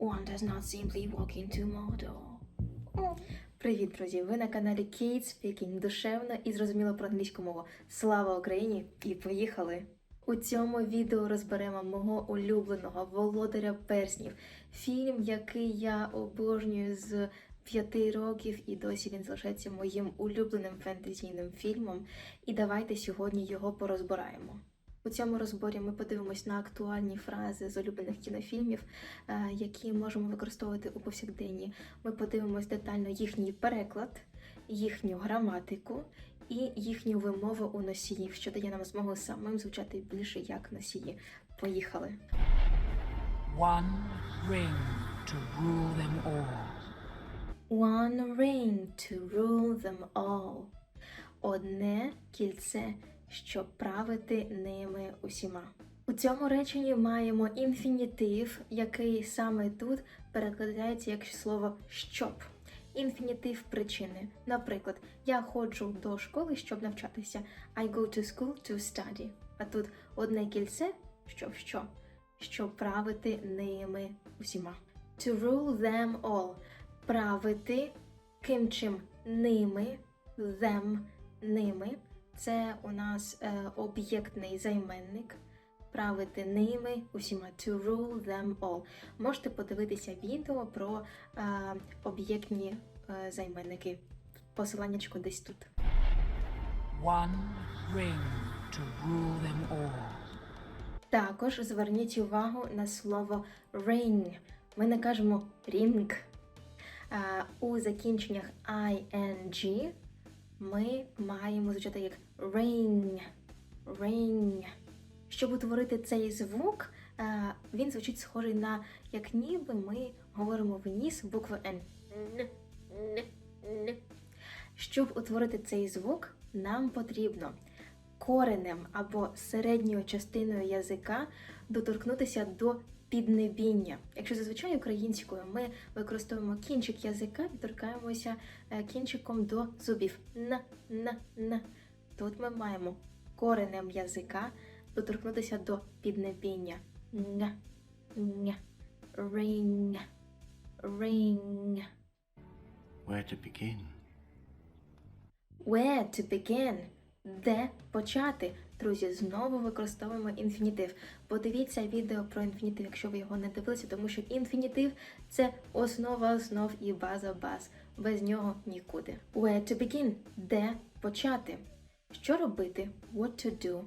One does not simply walk into model. Привіт, друзі! Ви на каналі Kate Speaking душевно і зрозуміло про англійську мову. Слава Україні! І поїхали! У цьому відео розберемо мого улюбленого володаря перснів. Фільм, який я обожнюю з п'яти років, і досі він залишається моїм улюбленим фентезійним фільмом. І давайте сьогодні його порозбираємо. У цьому розборі ми подивимось на актуальні фрази з улюблених кінофільмів, е, які можемо використовувати у повсякденні. Ми подивимось детально їхній переклад, їхню граматику і їхню вимову у носіїв, що дає нам змогу самим звучати більше як носії. Поїхали! One ring to rule them all. One ring to rule them all. Одне кільце, щоб правити ними усіма. У цьому реченні маємо інфінітив, який саме тут перекладається як слово щоб. Інфінітив причини. Наприклад, я ходжу до школи, щоб навчатися. I go to school to study. А тут одне кільце, щоб що? Щоб правити ними усіма. To rule them all. Правити ким чим ними, them, ними. Це у нас е, об'єктний займенник. Правити ними усіма to rule them all. Можете подивитися відео про е, об'єктні е, займенники. Посиланнячко десь тут. One ring to rule them all. Також зверніть увагу на слово ring. Ми не кажемо ring. А, у закінченнях ing ми маємо звучати як ring. ring. Щоб утворити цей звук, він звучить схожий на як ніби ми говоримо вніс букву N. Н, н. Щоб утворити цей звук, нам потрібно коренем або середньою частиною язика доторкнутися до піднебіння. Якщо зазвичай українською ми використовуємо кінчик язика і торкаємося е, кінчиком до зубів. Н, н, н. Тут ми маємо коренем язика доторкнутися до піднебіння. Н, н, ring, ring. Where to begin? Where to begin? Де почати? Друзі, знову використовуємо інфінітив. Подивіться відео про інфінітив, якщо ви його не дивилися, тому що інфінітив це основа основ і база баз. Без нього нікуди. Where to begin? Де почати? Що робити? What to do?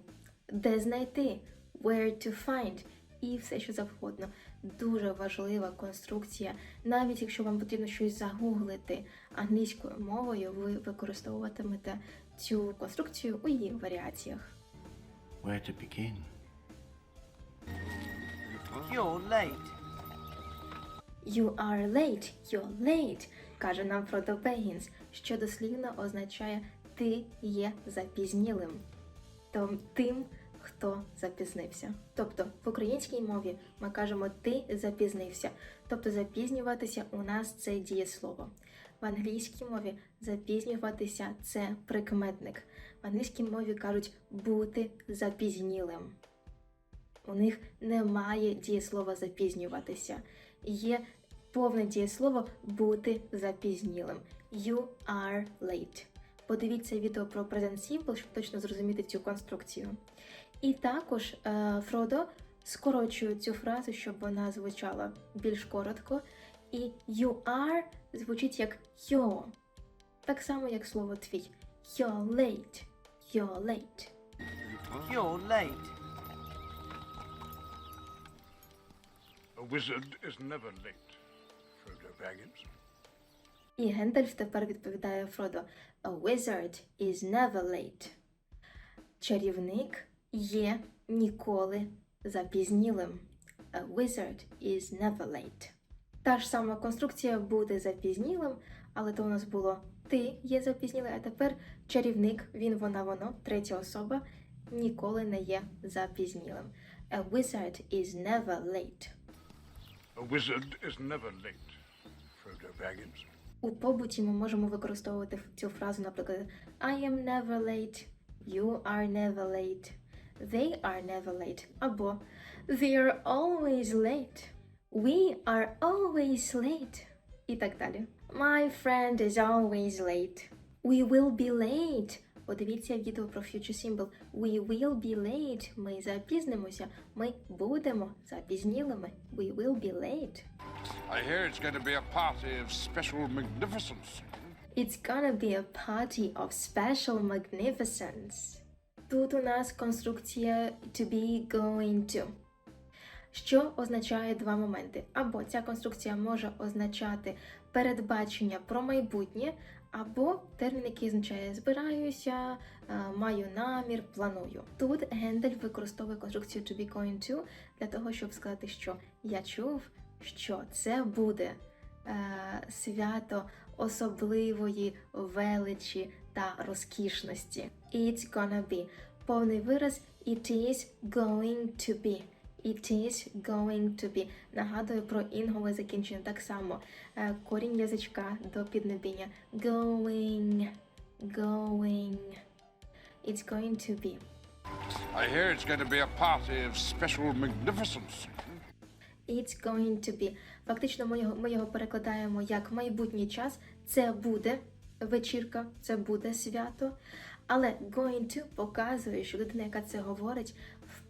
Де знайти? Where to find? І все, що завгодно. Дуже важлива конструкція. Навіть якщо вам потрібно щось загуглити англійською мовою, ви використовуватимете цю конструкцію у її варіаціях. Where to begin? You're late. You are late, you're late, каже нам Фродо Бегінс, що дослівно означає ти є запізнілим. Том, тим, хто запізнився. Тобто в українській мові ми кажемо ти запізнився. Тобто запізнюватися у нас це дієслово. В англійській мові запізнюватися це прикметник. В англійській мові кажуть бути запізнілим. У них немає дієслова запізнюватися. Є повне дієслово бути запізнілим. You are late. Подивіться відео про Present Simple, щоб точно зрозуміти цю конструкцію. І також е, Фродо скорочує цю фразу, щоб вона звучала більш коротко. І you are звучить як you're. Так само, як слово твій. You're late. You're late. You're late. A wizard is never late, Frodo Baggins. І Гендальф тепер відповідає Фродо: A wizard is never late. Чарівник є ніколи запізнілим. A wizard is never late. Та ж сама конструкція буде запізнілим, але то у нас було ти є запізнілий, а тепер чарівник, він, вона, воно, третя особа, ніколи не є запізнілим. A wizard is never late. A wizard is never late, Frodo Baggins. У побуті ми можемо використовувати цю фразу, наприклад, I am never late, you are never late, they are never late, або they are always late, We are always late. І так далі. My friend is always late. We will be late. Подивіться відео про future symbol. We will be late. Ми запізнимося. Ми будемо запізнілими. We will be late. I hear it's going to be a party of special magnificence. It's gonna be a party of special magnificence. Тут у нас конструкція to be going to. Що означає два моменти. Або ця конструкція може означати передбачення про майбутнє, або термін, який означає збираюся, е, маю намір, планую. Тут Гендель використовує конструкцію to be going to для того, щоб сказати, що я чув, що це буде е, свято особливої величі та розкішності. It's gonna be. Повний вираз It is going to be. It is going to be. Нагадую про інгове закінчення так само. Е, Корінь язичка до піднебіння. Going. Going. It's going to be. I hear it's going to be a party of special magnificence. It's going to be. Фактично, ми його, ми його перекладаємо як майбутній час. Це буде вечірка, це буде свято. Але going to показує, що людина, яка це говорить,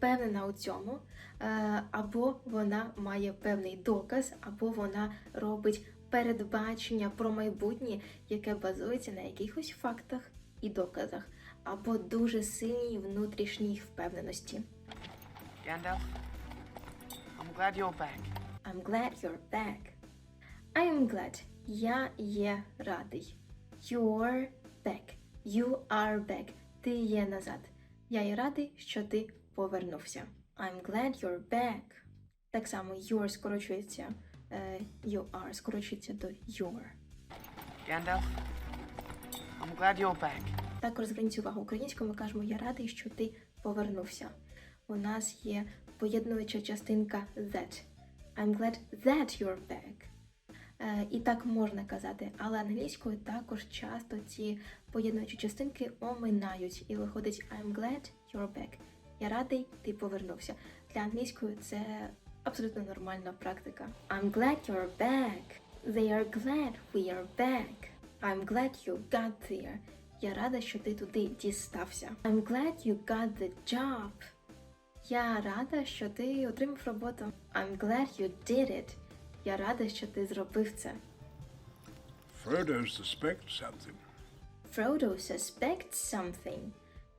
впевнена у цьому, е, або вона має певний доказ, або вона робить передбачення про майбутнє, яке базується на якихось фактах і доказах, або дуже сильній внутрішній впевненості. Gandalf, I'm glad you're back. I'm glad you're back. I am glad. Я є радий. You're back. You are back. Ти є назад. Я є радий, що ти повернувся. I'm glad you're back. Так само your скорочується. е, You are скорочується до your. Gandalf, I'm glad you're back. Також зверніть увагу українською, ми кажемо Я радий, що ти повернувся. У нас є поєднуюча частинка that. I'm glad that you're back. Е, і так можна казати, але англійською також часто ці поєднуючі частинки оминають і виходить I'm glad you're back. Я радий, ти повернувся. Для англійської це абсолютно нормальна практика. I'm glad you're back. They are glad we are back. I'm glad you got there. Я рада, що ти туди дістався. I'm glad you got the job. Я рада, що ти отримав роботу. I'm glad you did it. Я рада, що ти зробив це. Frodo suspects something. Frodo suspects something.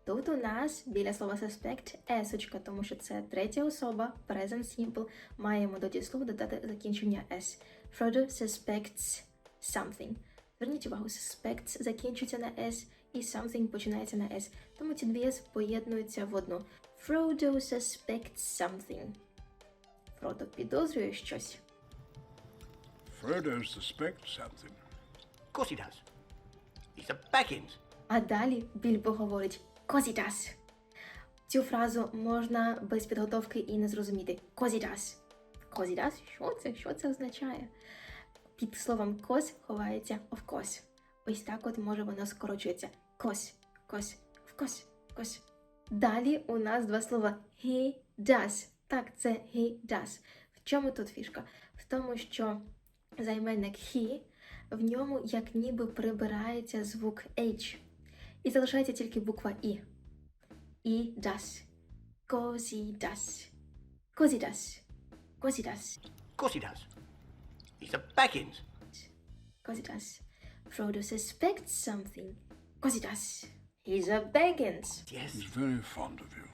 Тут у нас біля слова suspect есочка, тому що це третя особа, present simple. Маємо до дієслова додати закінчення s. Frodo suspects something. Зверніть увагу, suspects закінчується на s і something починається на s. Тому ці дві s поєднуються в одну. Frodo suspects something. Фродо підозрює щось. Frodo suspects something. Of course he does. He's a Baggins. А далі Більбо говорить «Козідас». Цю фразу можна без підготовки і не зрозуміти. «Козідас». «Козідас»? Що це? Що це означає? Під словом «коз» ховається «of course». Ось так от може воно скорочується. «Кось», «кось», «of course», «кось». Далі у нас два слова «he does». Так, це «he does». В чому тут фішка? В тому, що займенник «he» в ньому як ніби прибирається звук H. І залишається тільки буква І. І das. Козі das. Козі das. Козі das. Of course he does. He's a Baggins. Козі das. Frodo suspects something. Козі das. He's a Baggins. Yes. He's very fond of you.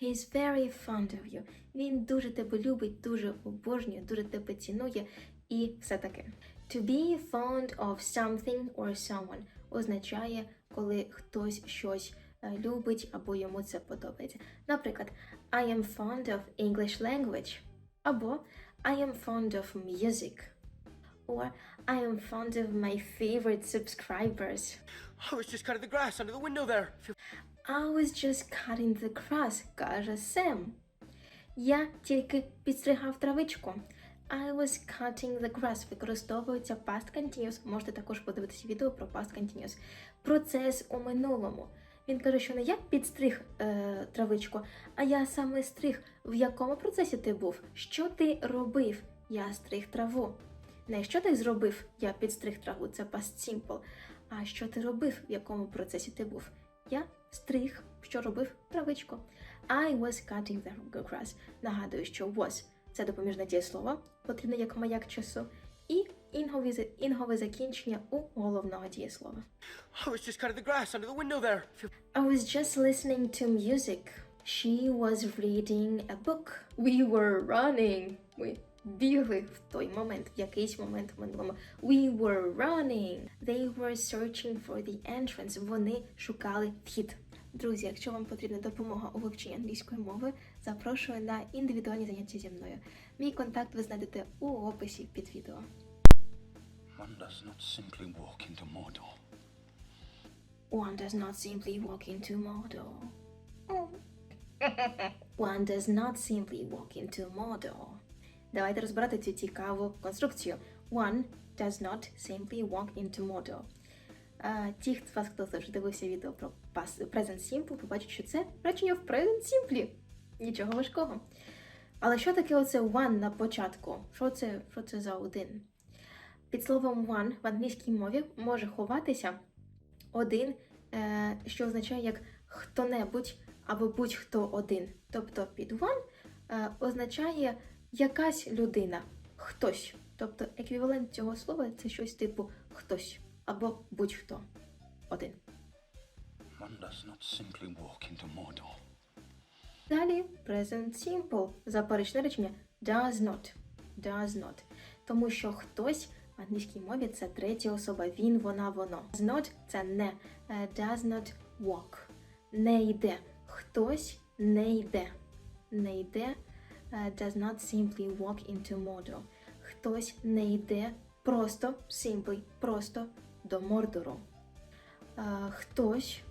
He's very fond of you. Він дуже тебе любить, дуже обожнює, дуже тебе цінує і все таке. To be fond of something or someone означає, коли хтось щось е, любить або йому це подобається. Наприклад, I am fond of English language або I am fond of music. Or I am fond of my favorite subscribers. I was just cutting the grass under the window there. I was just cutting the grass, каже Сем. Я тільки підстригав травичку. I was cutting the grass. Використовується past continuous. Можете також подивитися відео про past continuous. Процес у минулому. Він каже, що не я підстриг е, травичку, а я саме стриг. В якому процесі ти був? Що ти робив? Я стриг траву. Не що ти зробив, я підстриг траву, це past simple. А що ти робив, в якому процесі ти був? Я стриг, що робив травичку. I was cutting the grass. Нагадую, що was це допоміжне дієслово, потрібне як маяк часу, і інгове, за- інгове закінчення у головного дієслова. I was just cutting the grass under the window there. I was just listening to music. She was reading a book. We were running. Ми бігли в той момент, в якийсь момент в минулому. We were running. They were searching for the entrance. Вони шукали вхід. Друзі, якщо вам потрібна допомога у вивченні англійської мови, запрошую на індивідуальні заняття зі мною. Мій контакт ви знайдете у описі під відео. One does not simply walk into Mordor. One does not simply walk into Mordor. One does not simply walk into Mordor. Давайте розбирати цю цікаву конструкцію. One does not simply walk into Mordor. Е, ті з вас, хто завжди дивився відео про Present Simple, побачать, що це речення в Present Simple. Нічого важкого. Але що таке оце one на початку? Що це, що це за один? Під словом one в англійській мові може ховатися один, е, що означає як хто-небудь або будь-хто один. Тобто під one е, означає якась людина, хтось. Тобто еквівалент цього слова це щось типу хтось або будь-хто один. One does not simply walk into Mordor. Далі present simple. Заперечне речення does not. Does not. Тому що хтось в англійській мові це третя особа. Він, вона, воно. Does not це не. Е, Does not walk. Не йде. Хтось не йде. Не йде. е, Does not simply walk into Mordor. Хтось не йде просто, simply, просто до Мордору. Е, Хтось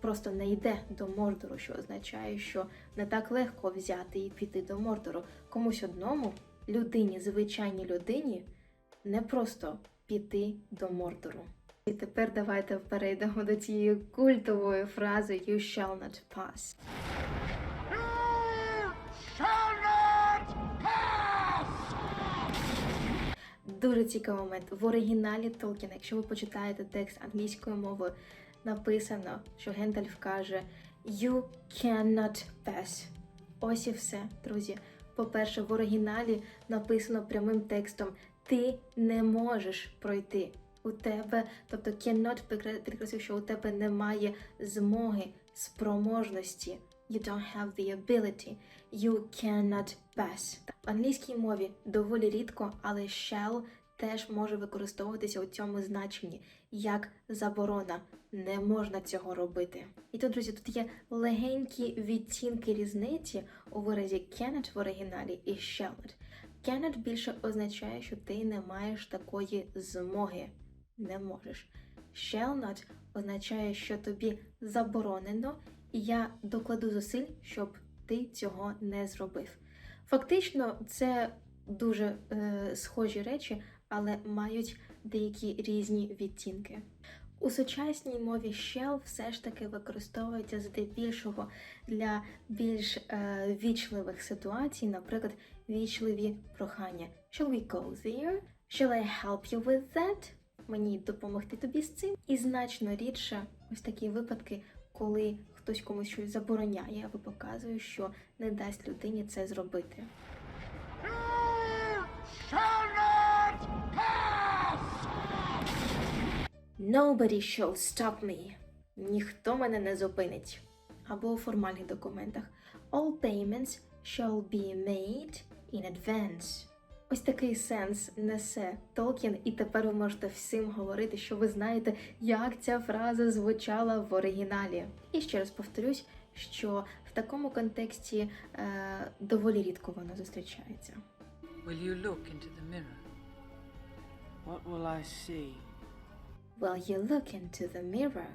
просто не йде до Мордору, що означає, що не так легко взяти і піти до Мордору. Комусь одному, людині, звичайній людині, не просто піти до Мордору. І тепер давайте перейдемо до цієї культової фрази You shall not pass. Дуже цікавий момент. В оригіналі Толкіна, якщо ви почитаєте текст англійською мовою, написано, що Гендальф каже You cannot pass. Ось і все, друзі. По-перше, в оригіналі написано прямим текстом Ти не можеш пройти. У тебе, тобто cannot підкреслив, що у тебе немає змоги, спроможності. You don't have the ability. You cannot pass. В англійській мові доволі рідко, але shall теж може використовуватися у цьому значенні як заборона. Не можна цього робити. І тут, друзі, тут є легенькі відтінки різниці у виразі cannot в оригіналі і shall not. Cannot більше означає, що ти не маєш такої змоги. Не можеш. Shall not означає, що тобі заборонено, і я докладу зусиль, щоб ти цього не зробив. Фактично, це дуже е, схожі речі, але мають деякі різні відтінки. У сучасній мові shall все ж таки використовується здебільшого для більш е, вічливих ситуацій, наприклад, вічливі прохання. Shall we go there? Shall I help you with that? Мені допомогти тобі з цим. І значно рідше ось такі випадки, коли хтось комусь щось забороняє або показує, що не дасть людині це зробити. Nobody shall stop me. Ніхто мене не зупинить. Або у формальних документах. All payments shall be made in advance. Ось такий сенс несе Толкін, і тепер ви можете всім говорити, що ви знаєте, як ця фраза звучала в оригіналі. І ще раз повторюсь, що в такому контексті е, доволі рідко вона зустрічається. Will you look into the mirror? What will I see? Will you look into the mirror?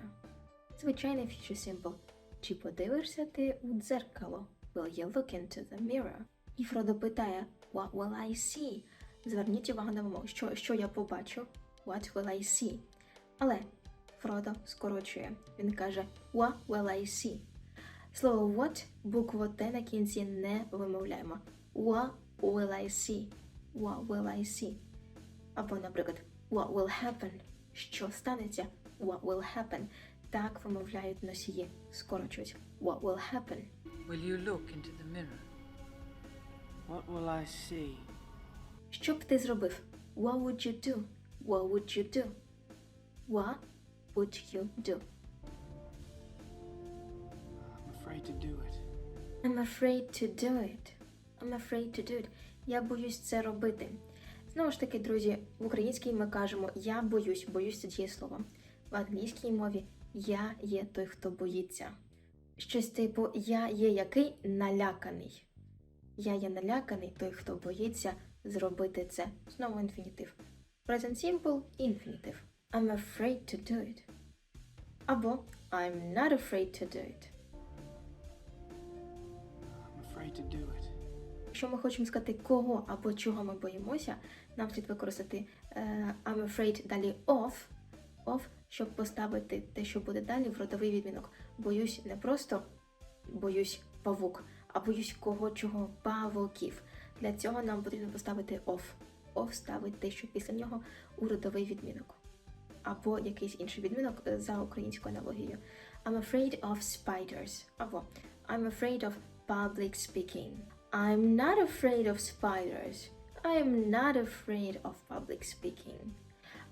Звичайний future simple. Чи подивишся ти у дзеркало? Will you look into the mirror? І Фродо питає What will I see? Зверніть увагу на вимогу, що, що я побачу? What will I see? Але Фродо скорочує. Він каже What will I see? Слово what букву Т на кінці не вимовляємо. What will I see? What will I see? Або, наприклад, What will happen? Що станеться? What will happen? Так вимовляють носії, скорочують. What will happen? Will you look into the mirror? What will I see? Що б ти зробив? What would you do? What would you do? What would you do? I'm afraid to do it. I'm afraid to do it. I'm afraid to do it. Я боюсь це робити. Знову ж таки, друзі, в українській ми кажемо я боюсь, боюсь це дієслово. В англійській мові я є той, хто боїться. Щось типу я є який наляканий. Я є наляканий, той, хто боїться зробити це. Знову інфінітив. Present simple інфінітив. I'm afraid to do it. Або I'm not afraid to do it. I'm afraid to do it. Якщо ми хочемо сказати, кого або чого ми боїмося, нам слід використати е, I'm afraid далі of, of, щоб поставити те, що буде далі, в родовий відмінок. Боюсь не просто боюсь павук, а боюсь кого чого павуків. Для цього нам потрібно поставити of. Of ставить те, що після нього у родовий відмінок. Або якийсь інший відмінок е, за українською аналогією. I'm afraid of spiders. Або I'm afraid of public speaking. I'm not afraid of spiders. I am not afraid of public speaking.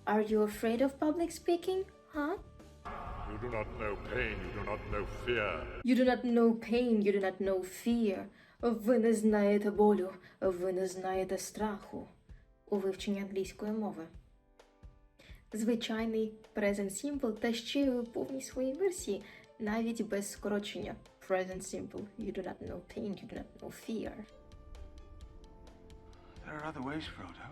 Are you afraid of public speaking? Huh? You do not know pain, you do not know fear. You do not know pain, you do not know fear. Ви не знаєте болю, ви не знаєте страху у вивченні англійської мови. Звичайний present simple та ще й у повній своїй версії, навіть без скорочення. Present simple. You do not know pain, you do not know fear. There are other ways, Frodo.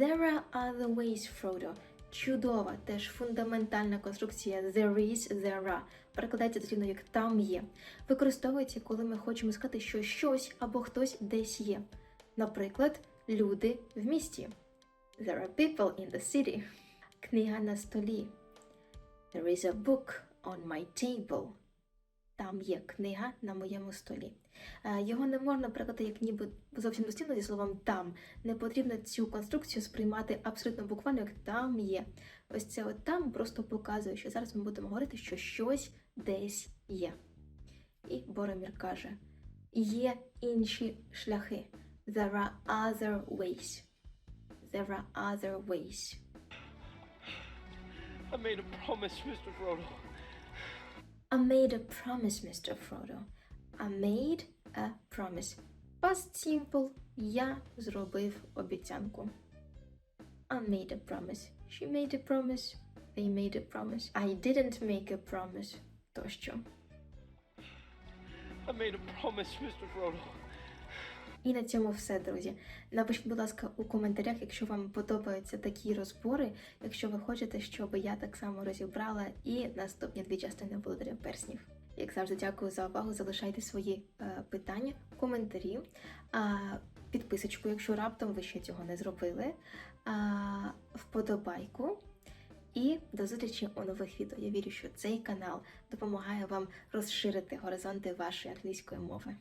There are other ways, Frodo. Чудова, теж фундаментальна конструкція there is, there are. Перекладається дослівно як там є. Використовується, коли ми хочемо сказати, що щось або хтось десь є. Наприклад, люди в місті. There are people in the city. Книга на столі. There is a book on my table. Там є книга на моєму столі. Е, Його не можна перекладати як ніби зовсім дослівно зі словом там. Не потрібно цю конструкцію сприймати абсолютно буквально як там є. Ось це от там просто показує, що зараз ми будемо говорити, що щось десь є. І Боромір каже: є інші шляхи. There are other ways. There are other ways. I made a promise, Mr. Frodo. I made a promise, Mr. Frodo. I made a promise. Past simple. Я зробив обіцянку. I made a promise. She made a promise. They made a promise. I didn't make a promise. Тощо. I made a promise, Mr. Frodo. І на цьому все, друзі. Напишіть, будь ласка, у коментарях, якщо вам подобаються такі розбори, якщо ви хочете, щоб я так само розібрала і наступні дві частини володаря перснів. Як завжди, дякую за увагу. Залишайте свої е, питання, коментарі, а, підписочку, якщо раптом ви ще цього не зробили, а, вподобайку. І до зустрічі у нових відео. Я вірю, що цей канал допомагає вам розширити горизонти вашої англійської мови.